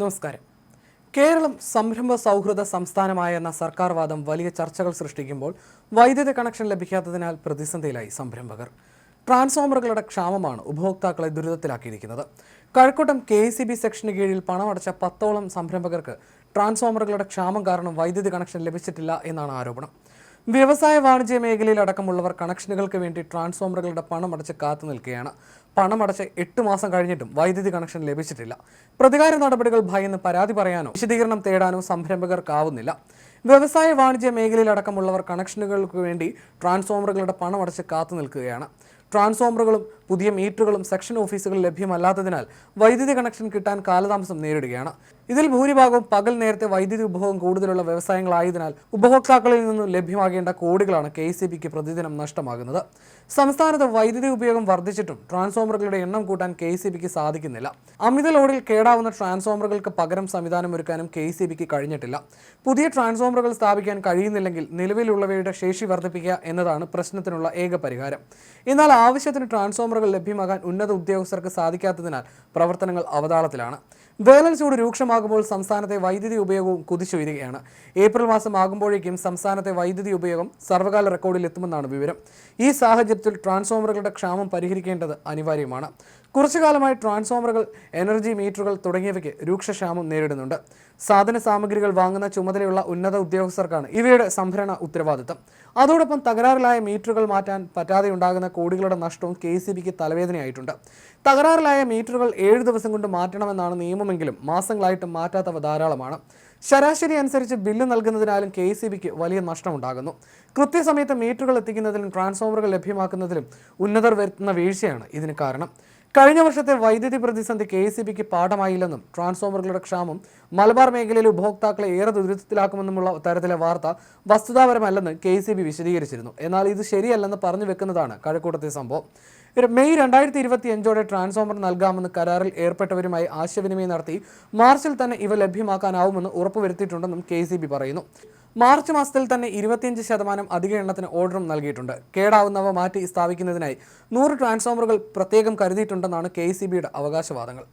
നമസ്കാരം. കേരളം സംരംഭ സൗഹൃദ സംസ്ഥാനമായെന്ന സർക്കാർ വാദം വലിയ ചർച്ചകൾ സൃഷ്ടിക്കുമ്പോൾ വൈദ്യുതി കണക്ഷൻ ലഭിക്കാത്തതിനാൽ പ്രതിസന്ധിയിലായി സംരംഭകർ. ട്രാൻസ്ഫോമറുകളുടെ ക്ഷാമമാണ് ഉപഭോക്താക്കളെ ദുരിതത്തിലാക്കിയിരിക്കുന്നത്. കഴക്കൂട്ടം കെ സി ബി സെക്ഷന് കീഴിൽ പണമടച്ച പത്തോളം സംരംഭകർക്ക് ട്രാൻസ്ഫോമറുകളുടെ ക്ഷാമം കാരണം വൈദ്യുതി കണക്ഷൻ ലഭിച്ചിട്ടില്ല എന്നാണ് ആരോപണം. വ്യവസായ വാണിജ്യ മേഖലയിൽ അടക്കമുള്ളവർ കണക്ഷനുകൾക്ക് വേണ്ടി ട്രാൻസ്ഫോമറുകളുടെ പണമടച്ച് കാത്തു നിൽക്കുകയാണ്. പണമടച്ച് എട്ട് മാസം കഴിഞ്ഞിട്ടും വൈദ്യുതി കണക്ഷൻ ലഭിച്ചിട്ടില്ല. പ്രതികാര നടപടികൾ ഭയന്ന് പരാതി പറയാനോ വിശദീകരണം തേടാനോ സംരംഭകർക്കാവുന്നില്ല. വ്യവസായ വാണിജ്യ മേഖലയിൽ അടക്കമുള്ളവർ കണക്ഷനുകൾക്ക് വേണ്ടി ട്രാൻസ്ഫോമറുകളുടെ പണമടച്ച് കാത്തു നിൽക്കുകയാണ്. ട്രാൻസ്ഫോമറുകളും പുതിയ മീറ്ററുകളും സെക്ഷൻ ഓഫീസുകൾ ലഭ്യമല്ലാത്തതിനാൽ വൈദ്യുതി കണക്ഷൻ കിട്ടാൻ കാലതാമസം നേരിടുകയാണ്. ഇതിൽ ഭൂരിഭാഗവും പകൽ നേരത്തെ വൈദ്യുതി ഉപഭോഗം കൂടുതലുള്ള വ്യവസായങ്ങളായതിനാൽ ഉപഭോക്താക്കളിൽ നിന്നും ലഭ്യമാകേണ്ട കോടികളാണ് കെ സി ബിക്ക് പ്രതിദിനം നഷ്ടമാകുന്നത്. സംസ്ഥാനത്ത് വൈദ്യുതി ഉപയോഗം വർദ്ധിച്ചിട്ടും ട്രാൻസ്ഫോമറുകളുടെ എണ്ണം കൂട്ടാൻ കെ സി ബിക്ക് സാധിക്കുന്നില്ല. അമിത ലോഡിൽ കേടാവുന്ന ട്രാൻസ്ഫോമറുകൾക്ക് പകരം സംവിധാനം ഒരുക്കാനും കെ സി ബിക്ക് കഴിഞ്ഞിട്ടില്ല. പുതിയ ട്രാൻസ്ഫോമറുകൾ സ്ഥാപിക്കാൻ കഴിയുന്നില്ലെങ്കിൽ നിലവിലുള്ളവയുടെ ശേഷി വർദ്ധിപ്പിക്കുക എന്നതാണ് പ്രശ്നത്തിനുള്ള ഏക പരിഹാരം. എന്നാൽ ആവശ്യത്തിന് ട്രാൻസ്ഫോമറുകൾ ലഭ്യമാകാൻ ഉന്നത ഉദ്യോഗസ്ഥർക്ക് സാധിക്കാത്തതിനാൽ പ്രവർത്തനങ്ങൾ അവതാളത്തിലാണ്. വേനൽ ചൂട് രൂക്ഷമാകുമ്പോൾ സംസ്ഥാനത്തെ വൈദ്യുതി ഉപയോഗവും കുതിച്ചുയരുകയാണ്. ഏപ്രിൽ മാസം ആകുമ്പോഴേക്കും സംസ്ഥാനത്തെ വൈദ്യുതി ഉപയോഗം സർവകാല റെക്കോർഡിൽ എത്തുമെന്നാണ് വിവരം. ഈ സാഹചര്യത്തിൽ ട്രാൻസ്ഫോമറുകളുടെ ക്ഷാമം പരിഹരിക്കേണ്ടത് അനിവാര്യമാണ്. കുറച്ചു കാലമായി ട്രാൻസ്ഫോമറുകൾ എനർജി മീറ്ററുകൾ തുടങ്ങിയവയ്ക്ക് രൂക്ഷക്ഷാമം നേരിടുന്നുണ്ട്. സാധന സാമഗ്രികൾ വാങ്ങുന്ന ചുമതലയുള്ള ഉന്നത ഉദ്യോഗസ്ഥർക്കാണ് ഇവയുടെ സംഭരണ ഉത്തരവാദിത്തം. അതോടൊപ്പം തകരാറിലായ മീറ്ററുകൾ മാറ്റാൻ പറ്റാതെ ഉണ്ടാകുന്ന കോടികളുടെ നഷ്ടവും കെ സി ബിക്ക് തലവേദനയായിട്ടുണ്ട്. തകരാറിലായ മീറ്ററുകൾ ഏഴ് ദിവസം കൊണ്ട് മാറ്റണമെന്നാണ് നിയമമെങ്കിലും മാസങ്ങളായിട്ട് മാറ്റാത്തവ ധാരാളമാണ്. ശരാശരി അനുസരിച്ച് ബില്ല് നൽകുന്നതിനാലും കെ സി ബിക്ക് വലിയ നഷ്ടമുണ്ടാകുന്നു. കൃത്യസമയത്ത് മീറ്ററുകൾ എത്തിക്കുന്നതിലും ട്രാൻസ്ഫോമറുകൾ ലഭ്യമാക്കുന്നതിലും ഉന്നതർ വരുത്തുന്ന വീഴ്ചയാണ് ഇതിന് കാരണം. കഴിഞ്ഞ വർഷത്തെ വൈദ്യുതി പ്രതിസന്ധി കെ എസ് ബിക്ക് പാഠമായില്ലെന്നും ട്രാൻസ്ഫോമറുകളുടെ ക്ഷാമം മലബാർ മേഖലയിലെ ഉപഭോക്താക്കളെ ഏറെ ദുരിതത്തിലാക്കുമെന്നുമുള്ള തരത്തിലെ വാർത്ത വസ്തുതാപരമല്ലെന്ന് കെ സി ബി വിശദീകരിച്ചിരുന്നു. എന്നാൽ ഇത് ശരിയല്ലെന്ന് പറഞ്ഞു വെക്കുന്നതാണ് കഴക്കൂട്ടത്തെ സംഭവം. മെയ് രണ്ടായിരത്തി ഇരുപത്തി അഞ്ചോടെ ട്രാൻസ്ഫോമർ നൽകാമെന്ന് കരാറിൽ ഏർപ്പെട്ടവരുമായി ആശയവിനിമയം നടത്തി മാർച്ചിൽ തന്നെ ഇവ ലഭ്യമാക്കാനാവുമെന്ന് ഉറപ്പുവരുത്തിയിട്ടുണ്ടെന്നും കെ പറയുന്നു. മാർച്ച് മാസത്തിൽ തന്നെ ഇരുപത്തിയഞ്ച് ശതമാനം അധിക എണ്ണത്തിന് ഓർഡറും നൽകിയിട്ടുണ്ട്. കേടാവുന്നവ മാറ്റി സ്ഥാപിക്കുന്നതിനായി നൂറ് ട്രാൻസ്ഫോമറുകൾ പ്രത്യേകം കരുതിയിട്ടുണ്ടെന്നാണ് കെ അവകാശവാദങ്ങൾ.